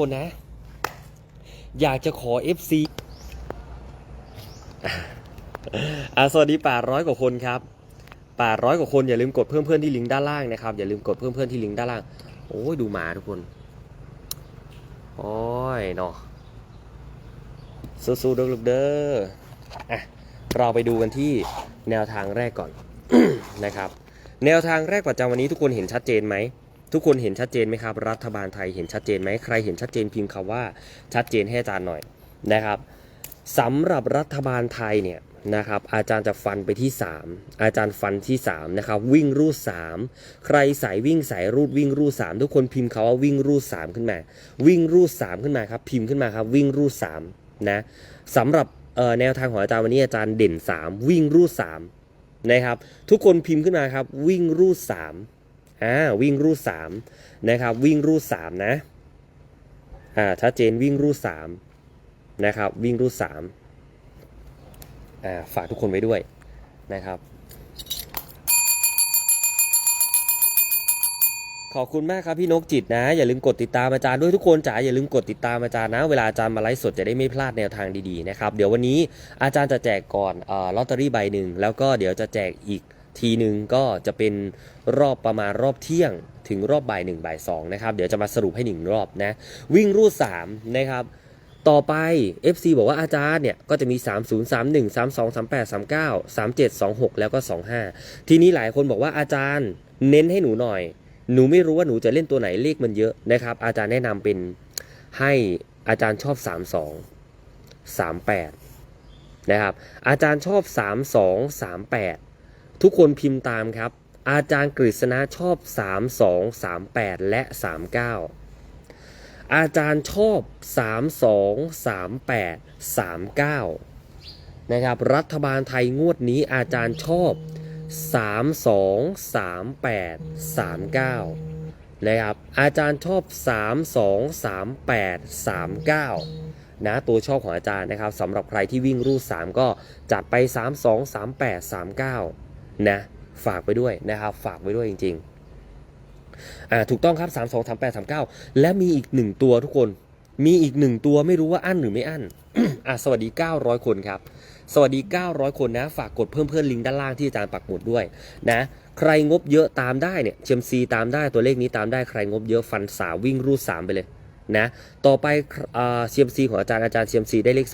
คนนะ อยากจะขอ FC อ่าสวัสดีป่าร้อยกว่าคนครับป่าร้อยกว่าคนอย่าลืมกดเพิ่มเพื่อนที่ลิงก์ด้านล่างนะครับอย่าลืมกดเพิ่มเพื่อนที่ลิงก์ด้านล่างโอ้ยดูหมาทุกคนโอ้ยเนาะสู้ๆเด้อลูกเด้ออะเราไปดูกันที่แนวทางแรกก่อนนะครับ แนวทางแรกประจำวันนี้ทุกคนเห็นชัดเจนไหม ทุกคนเห็นชัดเจนไหมครับ รัฐบาลไทยเห็นชัดเจนไหมใครเห็นชัดเจนพิมพ์คำว่าชัดเจนให้อาจารย์หน่อยนะครับสำหรับรัฐบาลไทยเนี่ยนะครับอาจารย์จะฟันไปที่ 3 อาจารย์ฟันที่3นะครับวิ่งรูด 3 ใครสายวิ่งสายรูดวิ่งรูด 3 ทุกคนพิมพ์คาว่าวิ่งรูด 3 ขึ้นมา วิ่งรูด 3 ขึ้นมาครับพิมพ์ขึ้นมาครับวิ่งรูด3นะสำหรับแนวทางของอาจารย์วันนี้อาจารย์เด่น 3 วิ่งรูด3นะครับทุกคนพิมพ์ขึ้นมาครับวิ่งรูด3 อ่าวิ่งรูดสามนะครับวิ่งรูดสามนะอ่าชัดเจนวิ่งรูดสามนะครับวิ่งรูดสามอ่าฝากทุกคนไว้ด้วยนะครับ ขอบคุณมากครับพี่นกจิตนะ อย่าลืมกดติดตามอาจารย์ด้วยทุกคนจ๋าอย่าลืมกดติดตามอาจารย์นะ เวลาอาจารย์มาไลฟ์สดจะได้ไม่พลาดแนวทางดีๆนะครับ เดี๋ยววันนี้อาจารย์จะแจกก่อนออลอตเตอรี่ใบหนึ่งแล้วก็เดี๋ยวจะแจกอีก ทีหนึ่งก็จะเป็นรอบประมาณรอบเที่ยง ถึงรอบบ่ายหนึ่งบ่ายสองนะครับ เดี๋ยวจะมาสรุปให้หนึ่งรอบนะ วิ่งรูด3นะครับ ต่อไป FC บอกว่าอาจารย์เนี่ย ก็จะมี 30 31 32 38 39 37 26 แล้วก็ 25 ทีนี้หลายคนบอกว่าอาจารย์เน้นให้หนูหน่อย หนูไม่รู้ว่าหนูจะเล่นตัวไหนเลขมันเยอะนะครับ อาจารย์แนะนำเป็นให้อาจารย์ชอบ 32 38นะครับอาจารย์ชอบ 32 38 ทุกคนพิมพ์ตามครับ อาจารย์กฤษณะชอบ 32 38 และ 39 อาจารย์ชอบ 32 38 39 นะครับ รัฐบาลไทยงวดนี้อาจารย์ชอบ 3 2 3 8 3 9 นะครับ อาจารย์ชอบ 3 2 3 8 3 9นะตัวชอบของอาจารย์นะครับสำหรับใครที่วิ่งรูด 3 ก็จัดไป 3 2 3 8 3 9 นะฝากไปด้วยนะครับฝากไว้ด้วยจริงๆอ่าถูกต้องครับ 3 2 3 8 3 9 และมีอีกหนึ่งตัวทุกคน มีอีกหนึ่งตัวไม่รู้ว่าอั้นหรือไม่อั้นอะสวัสดี 900 คนครับ สวัสดี 900 คนนะ ฝากกดเพิ่มเพื่อนลิงก์ด้านล่างที่อาจารย์ปักหมุดด้วยนะใครงบเยอะตามได้เนี่ยเชมซีตามได้ตัวเลขนี้ตามได้ใครงบเยอะฟันสาวิ่งรูด3ไปเลยนะต่อไปเซียมซีของอาจารย์อาจารย์เซียมซีได้เลข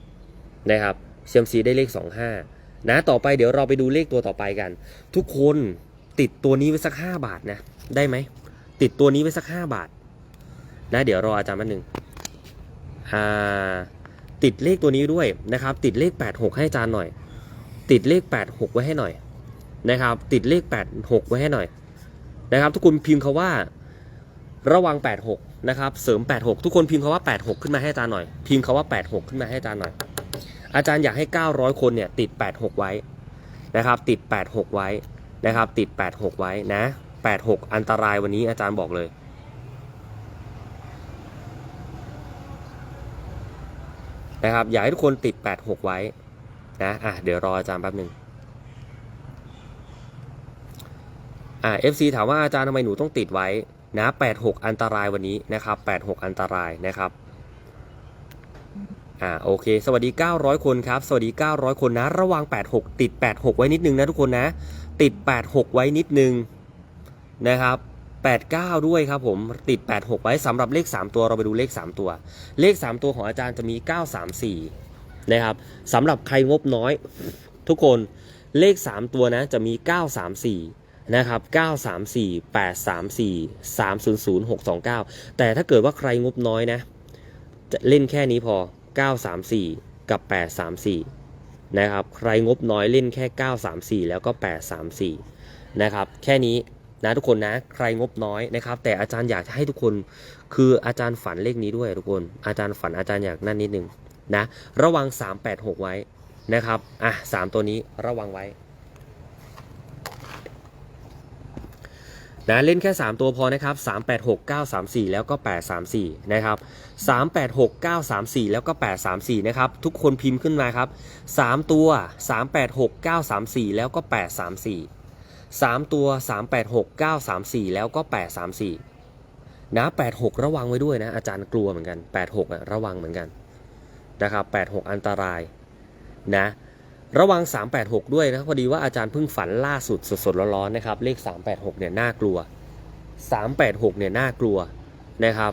25 นะครับเซียมซีได้เลข 25 นะต่อไปเดี๋ยวเราไปดูเลขตัวต่อไปกัน ทุกคนติดตัวนี้ไว้สัก 5 บาทนะ ได้ไหม ติดตัวนี้ไว้สัก 5 บาท นะ เดี๋ยวรออาจารย์แป๊บนึงอ่าติดเลขตัวนี้ด้วยนะครับ ติดเลข 86 ให้อาจารย์หน่อย ติดเลข 86 ไว้ให้หน่อยนะครับ ติดเลข 86 ไว้ให้หน่อย นะครับ ทุกคนพิมพ์คาว่า ระวัง 86 นะครับ เสริม 86 ทุกคนพิมพ์คาว่า 86 ขึ้นมาให้อาจารย์หน่อย พิมพ์คาว่า 86 ขึ้นมาให้อาจารย์หน่อย อาจารย์อยากให้ 900 คนเนี่ยติด 86 ไว้นะครับติด 86 ไว้นะครับติด 86 ไว้นะ 86 อันตรายวันนี้อาจารย์บอกเลยนะครับอยากให้ทุกคนติด 86 ไว้นะอะเดี๋ยวรออาจารย์แป๊บหนึ่งอ่า FC ถามว่าอาจารย์ทำไมหนูต้องติดไว้นะ86 อันตรายวันนี้นะครับ86 อันตรายนะครับ อ่าโอเค สวัสดี 900 คนครับ สวัสดี 900 คนนะ ระวัง 86 ติด 86 ไว้นิดนึงนะทุกคนนะ ติด 86 ไว้นิดนึงนะครับ 89 ด้วยครับผมติด 86 ไว้สำหรับเลข 3 ตัวเราไปดูเลข 3 ตัว เลข 3 ตัวของอาจารย์จะมี 934 นะครับสำหรับใครงบน้อย ทุกคนเลข 3 ตัวนะจะมี 934นะครับ 934 834 300 629 แต่ถ้าเกิดว่าใครงบน้อยนะ จะเล่นแค่นี้พอ 934 กับ 834 นะครับ ใครงบน้อยเล่นแค่ 934 แล้วก็ 834 นะครับ แค่นี้นะทุกคนนะ ใครงบน้อยนะครับ แต่อาจารย์อยากให้ทุกคน คืออาจารย์ฝันเลขนี้ด้วยทุกคน อาจารย์ฝันอาจารย์อยากนั่นนิดนึงนะ ระวัง 386 ไว้นะครับ อะ 3 ตัวนี้ระวังไว้ นะเล่นแค่ 3 ตัวพอนะครับ 386 934 แล้วก็ 834 นะครับ 386 934 แล้วก็ 834 นะครับ ทุกคนพิมพ์ขึ้นมาครับ 3 ตัว 386 934 แล้วก็ 834 3 ตัว 386 934 แล้วก็ 834 นะ 86 ระวังไว้ด้วยนะ อาจารย์กลัวเหมือนกัน 86อะระวังเหมือนกันนะครับ 86 อันตรายนะ ระวัง 386 ด้วยนะพอดีว่าอาจารย์เพิ่งฝันล่าสุดสดๆร้อนๆนะครับ เลข 386 เนี่ยน่ากลัว 386 เนี่ยน่ากลัวนะครับ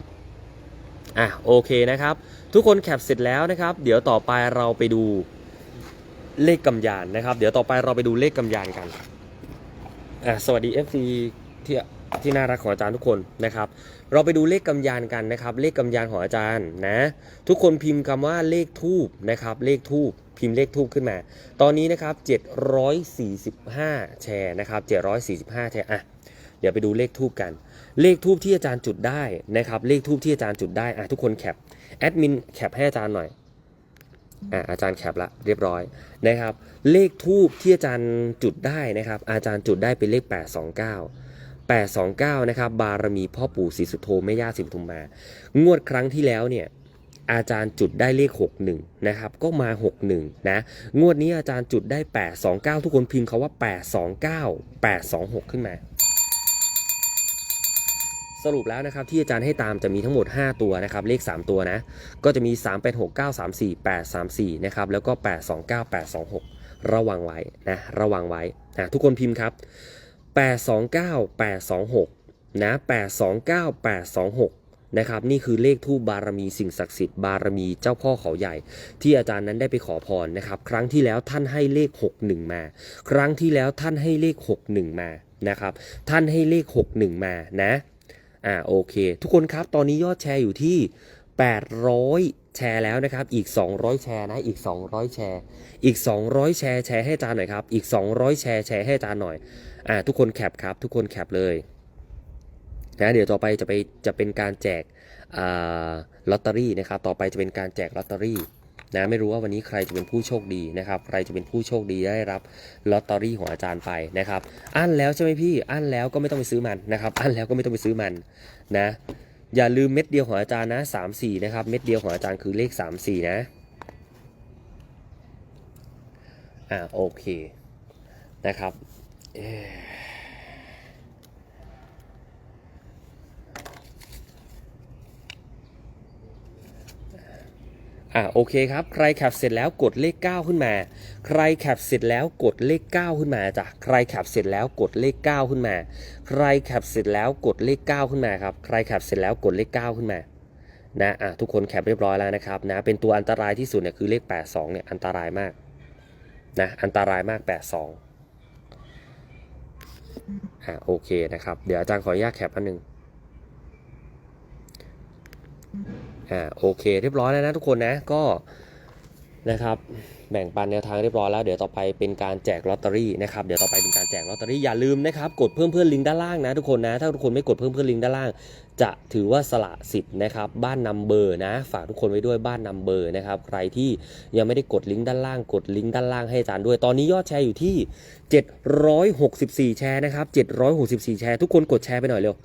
อะโอเคนะครับ ทุกคนแคปเสร็จแล้วนะครับ เดี๋ยวต่อไปเราไปดูเลขกำยานนะครับ เดี๋ยวต่อไปเราไปดูเลขกำยานกันอะสวัสดี FC ที่ที่น่ารักของอาจารย์ทุกคนนะครับ เราไปดูเลขกำยานกันนะครับ เลขกำยานของอาจารย์นะ ทุกคนพิมพ์คำว่าเลขทูบนะครับ เลขทูบ พิมพ์เลขทูบขึ้นมา ตอนนี้นะครับ 745 แชร์นะครับ 745 แชร์อะเดี๋ยวไปดูเลขทูบกัน เลขทูบที่อาจารย์จุดได้นะครับ เลขทูบที่อาจารย์จุดได้อะทุกคนแคปแอดมินแคปให้อาจารย์หน่อยอะอาจารย์แคปละเรียบร้อยนะครับ เลขทูบที่อาจารย์จุดได้นะครับ อาจารย์จุดได้เป็นเลข 829 829 นะครับ บารมีพ่อปู่ศรีสุโธแม่ย่าศรีปทุมมา งวดครั้งที่แล้วเนี่ย อาจารย์จุดได้เลข 61 นะครับ ก็มา 61 นะ งวดนี้อาจารย์จุดได้ 829 ทุกคนพิมพ์คาว่า 829 826 ขึ้นมา สรุปแล้วนะครับ ที่อาจารย์ให้ตามจะมีทั้งหมด 5 ตัวนะครับ เลข 3 ตัวนะ ก็จะมี 386934 834 นะครับ แล้วก็ 829 826 ระวังไว้นะ ระวังไว้นะทุกคนพิมพ์ครับ 829 826 นะ 829 826 นะครับนี่คือเลขทูบบารมีสิ่งศักดิ์สิทธิ์บารมีเจ้าพ่อเขาใหญ่ ที่อาจารย์นั้นได้ไปขอพรนะครับ ครั้งที่แล้วท่านให้เลข 61 มา ครั้งที่แล้วท่านให้เลข 61 มานะครับ ท่านให้เลข 61 มานะอ่าโอเค ทุกคนครับตอนนี้ยอดแชร์อยู่ที่ 800 แชร์แล้วนะครับ อีก 200 แชร์นะอีก 200 แชร์ อีก 200 แชร์แชร์ให้อาจารย์หน่อยครับอีก 200 แชร์แชร์ให้อาจารย์หน่อยอ่าทุกคนแคปครับทุกคนแคปเลย นะเดี๋ยวต่อไปจะไปจะเป็นการแจกลอตเตอรี่นะครับต่อไปจะเป็นการแจกลอตเตอรี่นะไม่รู้ว่าวันนี้ใครจะเป็นผู้โชคดีนะครับใครจะเป็นผู้โชคดีได้รับลอตเตอรี่ของอาจารย์ไปนะครับอั้นแล้วใช่ไหมพี่อั้นแล้วก็ไม่ต้องไปซื้อมันนะครับอั้นแล้วก็ไม่ต้องไปซื้อมันนะอย่าลืมเม็ดเดียวของอาจารย์นะสามสี่นะครับเม็ดเดียวของอาจารย์คือเลขสามสี่นะอ่าโอเคนะครับ อ่าโอเคครับ ใครแคปเสร็จแล้วกดเลข 9 ขึ้นมา ใครแคปเสร็จแล้วกดเลข 9 ขึ้นมาจ้ะใครแคปเสร็จแล้วกดเลข 9 ขึ้นมา ใครแคปเสร็จแล้วกดเลข 9 ขึ้นมาครับ ใครแคปเสร็จแล้วกดเลข 9 ขึ้นมานะอะทุกคนแคปเรียบร้อยแล้วนะครับนะเป็นตัวอันตรายที่สุดเนี่ยคือเลข 82เนี่ยอันตรายมากนะอันตรายมาก 82อะโอเคนะครับ เดี๋ยวอาจารย์ขออนุญาตแคปอันหนึ่ง อ่าโอเค เรียบร้อยแล้วนะทุกคนนะก็นะครับแบ่งปันแนวทางเรียบร้อยแล้วเดี๋ยวต่อไปเป็นการแจกลอตเตอรี่นะครับเดี๋ยวต่อไปเป็นการแจกลอตเตอรี่อย่าลืมนะครับกดเพิ่มเพื่อนลิงก์ด้านล่างนะทุกคนนะถ้าทุกคนไม่กดเพิ่มเพื่อนลิงก์ด้านล่าง จะถือว่าสละสิทธิ์นะครับบ้านนัมเบอร์นะ ฝากทุกคนไว้ด้วยบ้านนัมเบอร์นะครับใครที่ยังไม่ได้กดลิงก์ด้านล่าง กดลิงก์ด้านล่างให้อาจารย์ด้วย ตอนนี้ยอดแชร์อยู่ที่ 764 แชร์นะครับ764 แชร์ทุกคนกดแชร์ไปหน่อยเร็ว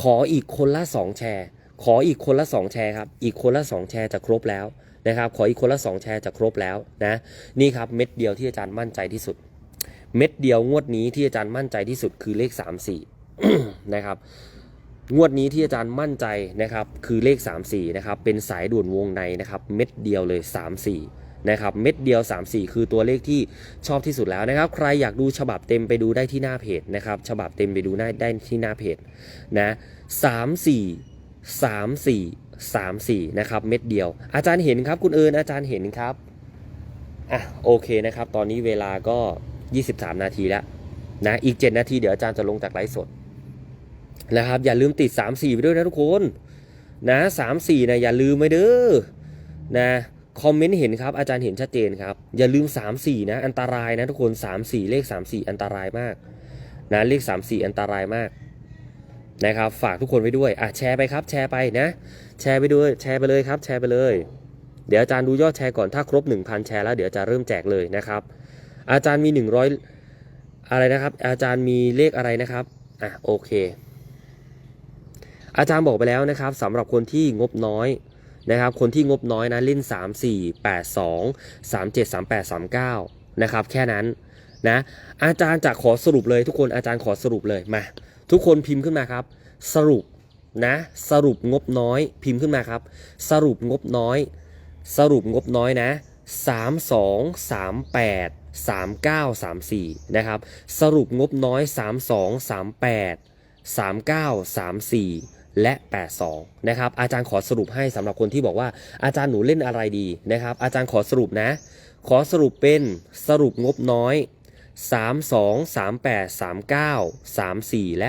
ขออีกคนละ 2 แชร์ ขออีกคนละ 2 แชร์ครับ อีกคนละ 2 แชร์จะครบแล้วนะครับ ขออีกคนละ 2 แชร์จะครบแล้วนะ นี่ครับเม็ดเดียวที่อาจารย์มั่นใจที่สุด เม็ดเดียวงวดนี้ที่อาจารย์มั่นใจที่สุดคือเลข 34 นะครับ งวดนี้ที่อาจารย์มั่นใจนะครับคือเลข 34 นะครับ เป็นสายด่วนวงในนะครับ เม็ดเดียวเลย 34นะครับเม็ดเดียว 34 คือตัวเลขที่ชอบที่สุดแล้วนะครับ ใครอยากดูฉบับเต็มไปดูได้ที่หน้าเพจนะครับ ฉบับเต็มไปดูได้ได้ที่หน้าเพจนะ 34 34นะครับเม็ดเดียว อาจารย์เห็นครับคุณเอิญอาจารย์เห็นครับอะโอเคนะครับ ตอนนี้เวลาก็ 23 นาทีแล้วนะอีก 7 นาทีเดี๋ยวอาจารย์จะลงจากไลฟ์สดนะครับอย่าลืมติด 3 4 ไปด้วยนะทุกคนนะ3 4นะอย่าลืมไปเด้อนะคอมเมนต์เห็นครับอาจารย์เห็นชัดเจนครับ อย่าลืม 3 4 นะ อันตรายนะทุกคน 3 4 เลข 3 4 อันตรายมากนะเลข 3 4 อันตรายมาก นะครับฝากทุกคนไว้ด้วยอะแชร์ไปครับ แชร์ไปนะ แชร์ไปด้วยแชร์ไปเลยครับ แชร์ไปเลย เดี๋ยวอาจารย์ดูยอดแชร์ก่อนถ้าครบ 1,000 แชร์แล้วเดี๋ยวจะเริ่มแจกเลยนะครับ อาจารย์มี 100 อะไรนะครับ อาจารย์มีเลขอะไรนะครับอะโอเค อาจารย์บอกไปแล้วนะครับสำหรับคนที่งบน้อยนะครับ คนที่งบน้อยนะเล่น 3 4 8 2 3 7 3 8 3 9นะครับแค่นั้นนะอาจารย์จะขอสรุปเลยทุกคนอาจารย์ขอสรุปเลยมา ทุกคนพิมพ์ขึ้นมาครับ สรุปนะสรุปงบน้อยพิมพ์ขึ้นมาครับ สรุปงบน้อย สรุปงบน้อยนะ3 2 3 8 3 9 3 4นะครับสรุปงบน้อย 3 2 3 8 3 9 3 4 และ 82นะครับอาจารย์ขอสรุปให้สำหรับคนที่บอกว่าอาจารย์หนูเล่นอะไรดีนะครับอาจารย์ขอสรุปนะ ขอสรุปเป็นสรุปงบน้อย 3 2 3 8 3 9 3 4 และ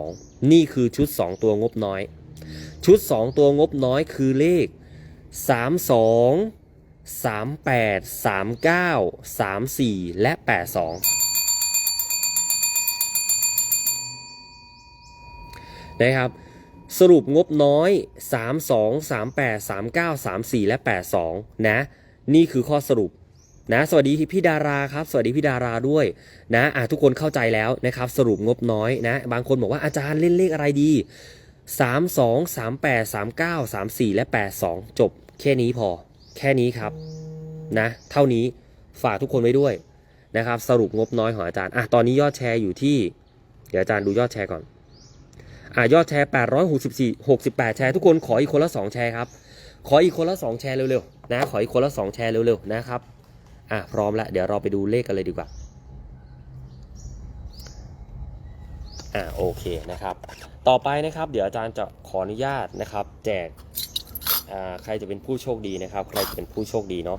82 นี่คือชุด 2 ตัวงบน้อย ชุด 2 ตัวงบน้อยคือเลข 32 38 39 34 และ 82 นะครับสรุปงบน้อย 32 38 39 34 และ 82 นะ นี่คือข้อสรุป นะสวัสดีพี่ดาราครับ สวัสดีพี่ดาราด้วยนะอะทุกคนเข้าใจแล้วนะครับสรุปงบน้อยนะ บางคนบอกว่าอาจารย์เล่นเลขอะไรดี 3 2 3 8 3 9 3 4 และ 82 จบแค่นี้พอ แค่นี้ครับนะเท่านี้ฝากทุกคนไว้ด้วยนะครับสรุปงบน้อยของอาจารย์อะตอนนี้ยอดแชร์อยู่ที่ เดี๋ยวอาจารย์ดูยอดแชร์ก่อนอะยอดแชร์ 864 68 แชร์ทุกคนขออีกคนละ 2 แชร์ครับขออีกคนละ 2 แชร์เร็วๆนะขออีกคนละ 2 แชร์เร็วๆนะครับ อะพร้อมแล้วเดี๋ยวเราไปดูเลขกันเลยดีกว่าอ่าโอเคนะครับ ต่อไปนะครับ เดี๋ยวอาจารย์จะขออนุญาตนะครับ แจกอ่าใครจะเป็นผู้โชคดีนะครับ ใครจะเป็นผู้โชคดีเนาะ